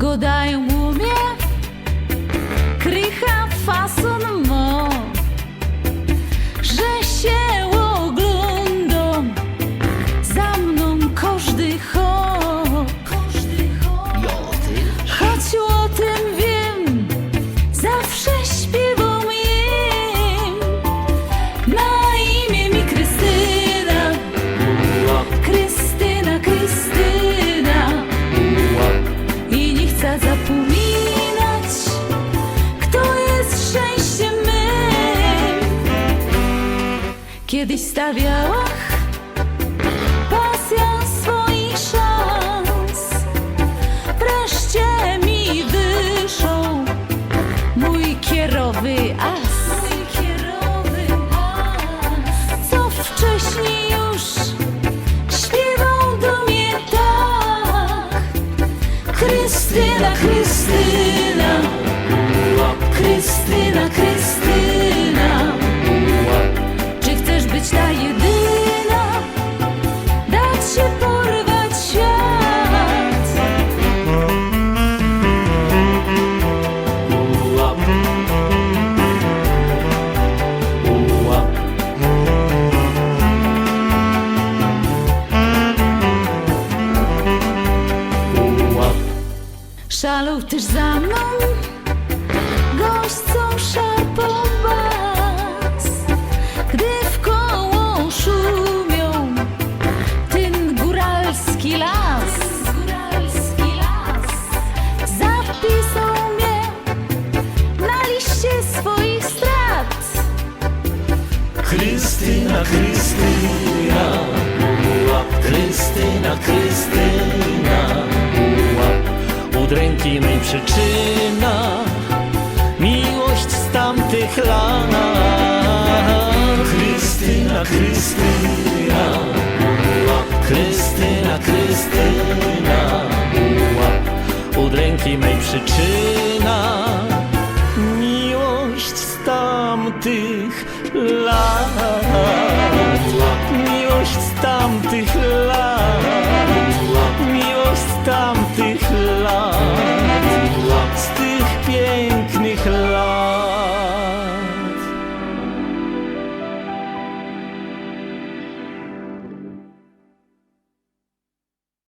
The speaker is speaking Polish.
Godają umie, krycha fason mo, że się oglądam, za mną każdy ho, choć o tym wiem, zawsze śpiewam Kiedyś stawiałach pasja swoich szans. Wreszcie mi wyszł mój kierowy as. Mój kierowy as. Co wcześniej już śpiewał do mnie tak. Krystyna, Krystyna, Szalał też za mną gość, co szarpał bas, gdy w koło szumią ten. Góralski las zapisał mnie na liście swoich strat. Krystyna, Krystyna, Krystyna, Krystyna, udręki mej przyczyna. Miłość z tamtych lat. Krystyna, Krystyna. Krystyna, Krystyna. Udręki mej przyczyna. Miłość z tamtych lat. Miłość z tamtych lat.